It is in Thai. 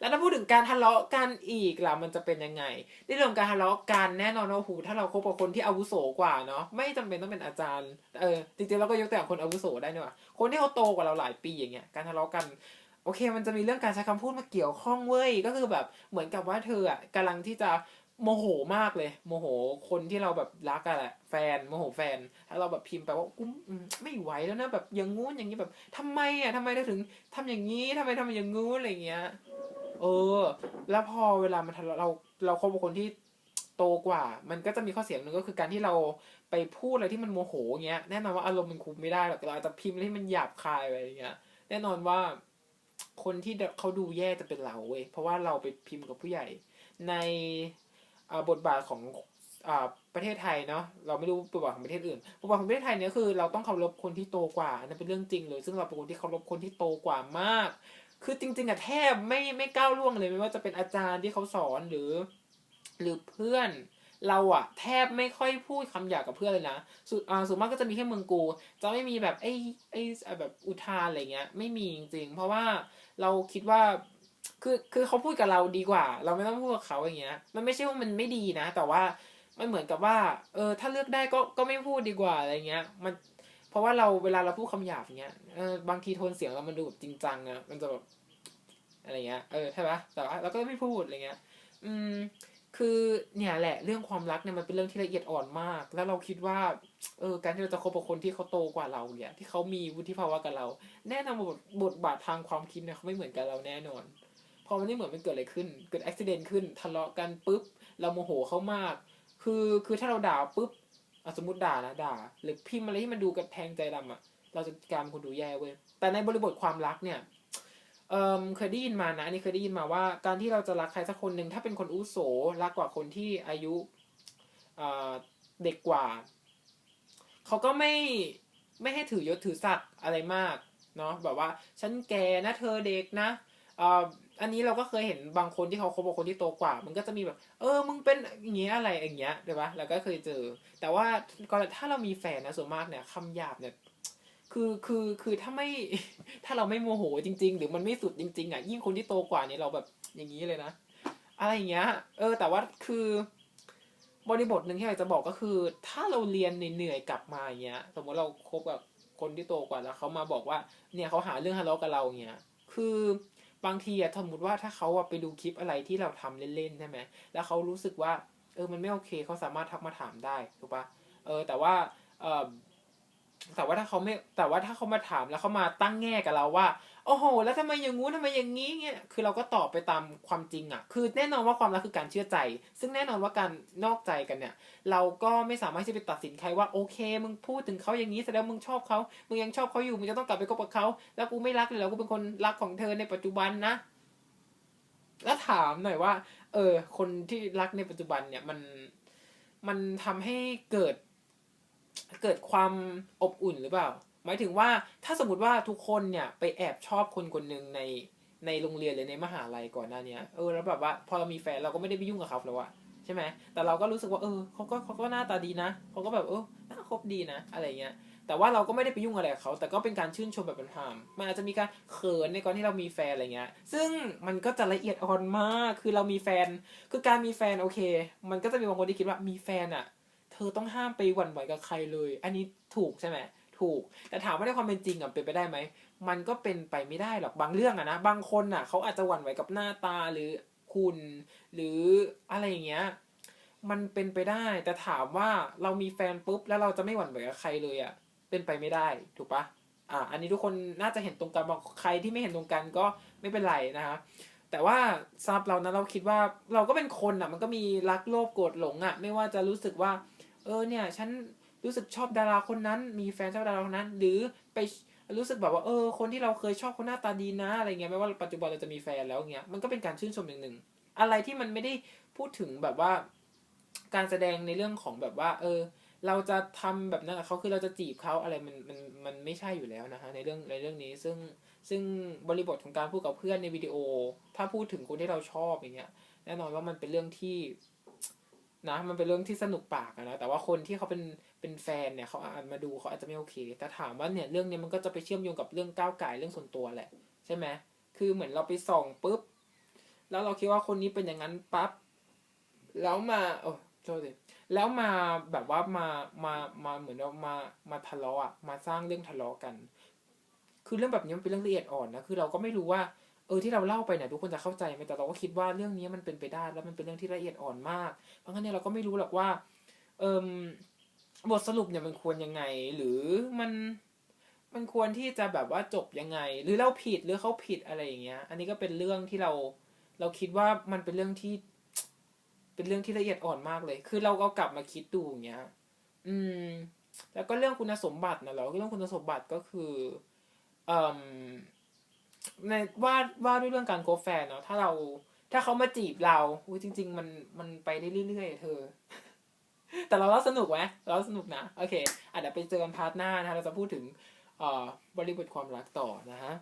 แล้วถ้าพูดถึงการทะเลาะกันอีกล่ะมันจะเป็นยังไงในเรื่องการทะเลาะกันแน่นอนว่าโอ้โหถ้าเราคบกับคนที่อาวุโสกว่าเนาะไม่จำเป็นต้องเป็นอาจารย์เออจริงๆเราก็ยกตัวอย่างคนอาวุโสได้เนี่ยว่าคนที่เขาโตกว่าเราหลายปีอย่างเงี้ยการทะเลาะกันโอเค มันจะมีเรื่องการใช้คำพูดมาเกี่ยวข้องเว้ย ก็คือแบบเหมือนกับว่าเธออะกำลังที่จะ โมโหมากเลย โมโหคนที่เราแบบรักอะแหละแฟนโมโหแฟนถ้าเราแบบพิมพ์ไปว่ากูอืมไม่ไหวแล้วนะแบบอย่างงู้นอย่างนี้แบบทำไมอะทำไมเธอถึงทำอย่างนี้ทำไมทำอย่างงู้นอะไรเงี้ย เออ แล้วพอเวลามันเลาเราเราคบกับคนที่โตกว่า มันก็จะมีข้อเสียหนึ่งก็คือการที่เราไปพูดอะไรที่มันโมโหเงี้ยแน่นอนว่าอารมณ์มันคุมไม่ได้หรอกเราจะพิมพ์อะไรที่มันหยาบคายไปอย่างเงี้ย แน่นอนว่าคนที่เขาดูแย่จะเป็นเราเว้ยเพราะว่าเราไปพิมพ์กับผู้ใหญ่ใน บทบาทของอ่าประเทศไทยเนาะเราไม่รู้บทบาทของประเทศอื่นบทบาทของประเทศไทยเนี่ยคือเราต้องเคารพคนที่โตกว่าอันนั่นเป็นเรื่องจริงเลย ซึ่งเราเป็นคนที่เคารพคนที่โตกว่ามาก คือจริง ๆอะแทบไม่ไม่ก้าวล่วงเลยไม่ว่าจะเป็นอาจารย์ที่เขาสอนหรือ หรือเพื่อนเราอะแทบไม่ค่อยพูดคำหยาบกับเพื่อนเลยนะสุดอ่าส่วนมากก็จะมีแค่เมืองกู จะไม่มีแบบไอ้ไอ้แบบอุทานอะไรเงี้ย ไม่มีจริงๆ เพราะว่าเราคิดว่า คือคือเขาพูดกับเราดีกว่า เราไม่ต้องพูดกับเขาอย่างเงี้ย มันไม่ใช่ว่ามันไม่ดีนะ แต่ว่ามันเหมือนกับว่า เออ ถ้าเลือกได้ก็ก็ไม่พูดดีกว่าอะไรเงี้ย มันเพราะว่าเราเวลาเราพูดคำหยาบอย่างเงี้ยเออบางทีโทนเสียงเรามันดูแบบจริงจังอะมันจะแบบอะไรเงี้ยเออใช่ปะแต่ว่าเราก็ไม่พูดอะไรเงี้ย อืม คือเนี่ยแหละเรื่องความรักเนี่ยมันเป็นเรื่องที่ละเอียดอ่อนมาก แล้วเราคิดว่า เออการที่เราจะคบกับคนที่เขาโตกว่าเราเนี่ย ที่เขามีวุฒิภาวะกับเรา แน่นอนบทบทบาททางความคิดเนี่ยเขาไม่เหมือนกับเราแน่นอน อมันไม่เหมือนมันเกิดอะไรขึ้น เกิดอุบิเหตุขึ้นทะเลาะกันปุ๊บเราโมโหเขามาก คือคือถ้าเราด่าปุ๊บสมมติด่านะด่า หรือพิมพ์อะไรที่มันดูกระแทงใจดำอะเราจะกลายเป็นคนดูแย่เว้ยแต่ในบริบทความรักเนี่ยเอ่อเคยได้ยินมานะอันนี้เคยได้ยินมาว่าการที่เราจะรักใครสักคนหนึ่งถ้าเป็นคนอุโสรักกว่าคนที่อายุเอ่อเด็กกว่าเขาก็ไม่ไม่ให้ถือยศถือศักดิ์อะไรมากเนาะแบบว่าฉันแก่นะเธอเด็กนะ อันนี้เราก็เคยเห็นบางคนที่เขาคบกับคนที่โตกว่า มันก็จะมีแบบ เออ มึงเป็นอย่างเงี้ยอะไรอย่างเงี้ยเดี๋ยวปะเราก็เคยเจอ แต่ว่าก็ถ้าเรามีแฟนนะส่วนมากเนี่ยคำหยาบเนี่ยคือคือคือถ้าไม่ถ้าเราไม่โมโหจริง ๆ หรือมันไม่สุดจริง ๆอะยิ่งคนที่โตกว่านี่เราแบบอย่างนี้เลยนะ อะไรอย่างเงี้ย เออ แต่ว่าคือบริบทหนึ่งที่อยากจะบอกก็คือ ถ้าเราเรียนเหนื่อยๆกลับมาอย่างเงี้ย สมมติเราคบกับคนที่โตกว่าแล้วเขามาบอกว่า เนี่ยเขาหาเรื่องทะเลาะกับเราอย่างเงี้ย คือ บางทีอะสมมติว่าถ้าเขาอะไปดูคลิปอะไรที่เราทำเล่นๆใช่ไหมแล้วเขารู้สึกว่า เออมันไม่โอเคเขาสามารถทักมาถามได้ถูกปะเออแต่ว่าเออ แต่ว่าถ้าเขาไม่แต่ว่าถ้าเขามาถามแล้วเขามาตั้งแง่กับเราว่า โอ้โห แล้วทำไมอย่างงู้นทำไมอย่างนี้เงี้ยคือเราก็ตอบไปตามความจริงอะ่ะ คือแน่นอนว่าความรักคือการเชื่อใจ ซึ่งแน่นอนว่าการนอกใจกันเนี่ย เราก็ไม่สามารถที่จะไปตัดสินใครว่าโอเค มึงพูดถึงเขาอย่างนี้แสดงมึงชอบเขามึงยังชอบเขาอยู่มึงจะต้องกลับไปคบกับเขาแล้วกูไม่รักเลยแล้วกูเป็นคนรักของเธอในปัจจุบันนะ แล้วถามหน่อยว่า เออ คนที่รักในปัจจุบันเนี่ยมันมันทำให้เกิด เกิดความอบอุ่นหรือเปล่า หมายถึงว่าถ้าสมมติว่าทุกคนเนี่ยไปแอบชอบคนคนหนึ่งในในโรงเรียนหรือในมหาลัยก่อนหน้านี้เออแล้วแบบว่าพอเรามีแฟนเราก็ไม่ได้ไปยุ่งกับเขาแล้วอะใช่ไหมแต่เราก็รู้สึกว่าเออเขาก็เขาก็หน้าตาดีนะเขาก็แบบเออหน้าคบดีนะ อะไรเงี้ยแต่ว่าเราก็ไม่ได้ไปยุ่งอะไรกับเขา แต่ก็เป็นการชื่นชมแบบเป็นธรรมมันอาจจะมีการเขินในก่อนที่เรามีแฟนอะไรเงี้ย ซึ่งมันก็จะละเอียดอ่อนมาก คือเรามีแฟน คือการมีแฟนโอเค มันก็จะมีบางคนที่คิดว่ามีแฟนอะ อต้องห้ามไปหวั่นไหวกับใครเลย อันนี้ถูกใช่ไหมถูก แต่ถามว่าในความเป็นจริงอะเป็นไปได้ไหม มันก็เป็นไปไม่ได้หรอกบางเรื่องอะนะ บางคนอะเขาอาจจะหวั่นไหวกับหน้าตาหรือคุณ หรืออะไรอย่างเงี้ย มันเป็นไปได้ แต่ถามว่าเรามีแฟนปุ๊บแล้วเราจะไม่หวั่นไหวกับใครเลยอะ เป็นไปไม่ได้ถูกปะอะอันนี้ทุกคนน่าจะเห็นตรงกันบางใครที่ไม่เห็นตรงกันก็ไม่เป็นไรนะครับแต่ว่าสำหรับเรานะเราคิดว่าเราก็เป็นคนอะ มันก็มีรักโลภโกรธหลงอะ ไม่ว่าจะรู้สึกว่า เออเนี่ย ฉันรู้สึกชอบดาราคนนั้น มีแฟนชอบดาราคนนั้น หรือไปรู้สึกแบบว่าเออ คนที่เราเคยชอบคนหน้าตาดีนะอะไรเงี้ยไม่ว่าปัจจุบันเราจะมีแฟนแล้วเงี้ยมันก็เป็นการชื่นชมอย่างหนึ่งอะไรที่มันไม่ได้พูดถึงแบบว่า การแสดงในเรื่องของแบบว่า เออ เราจะทำแบบนั้นกับเขาคือเราจะจีบเขาอะไรมันมันมันไม่ใช่อยู่แล้วนะฮะในเรื่องในเรื่องนี้ซึ่งซึ่งบริบทของการพูดกับเพื่อนในวิดีโอ ถ้าพูดถึงคนที่เราชอบอย่างเงี้ยแน่นอนว่ามันเป็นเรื่องที่ นะมันเป็นเรื่องที่สนุกปากนะแต่ว่าคนที่เขาเป็นเป็นแฟนเนี่ยเขาอ่านมาดูเขาอาจจะไม่โอเค แต่ถามว่าเนี่ยเรื่องเนี้ยมันก็จะไปเชื่อมโยงกับเรื่องก้าวไก่เรื่องส่วนตัวแหละ ใช่ไหมคือเหมือนเราไปส่องปุ๊บ แล้วเราคิดว่าคนนี้เป็นอย่างนั้นปั๊บแล้วมาโอ้โทษดิแล้วมาแบบว่ามามามาเหมือนว่ามามาทะเลาะอะมาสร้างเรื่องทะเลาะกัน คือเรื่องแบบนี้มันเป็นเรื่องละเอียดอ่อนนะคือเราก็ไม่รู้ว่า ออที่เราเล่าไปเนี่ยทุกคนจะเข้าใจไหมแต่เราก็คิดว่าเรื่องนี้มันเป็นไปได้แล้วมันเป็นเรื่องที่ละเอียดอ่อนมาก เพราะงั้นเนี่ยเราก็ไม่รู้หรอกว่าเอิมบทสรุปเนี่ยมันควรยังไง หรือมันมันควรที่จะแบบว่าจบยังไง หรือเราผิดหรือเขาผิดอะไรอย่างเงี้ย อันนี้ก็เป็นเรื่องที่เราเราคิดว่ามันเป็นเรื่องที่ เป็นเรื่องที่ละเอียดอ่อนมากเลย คือเราก็กลับมาคิดดูอย่างเงี้ย อืม แล้วก็เรื่องคุณสมบัตินะเรอเรื่องคุณสมบัติก็คือเอ่ม ในว่าว่าด้วยเรื่องการโกแฟนเนาะถ้าเรา ถ้าเขามาจีบเราอุ้ยจริง ๆ มันมันไปได้เรื่อยๆเธอ แต่เราเล่าสนุกไหมเราเล่าสนุกนะโอเคอาจจะเดี๋ยวไปเจอกันพาร์ทหน้านะเราจะพูดถึงเอ่อบริบทความรักต่อนะฮะ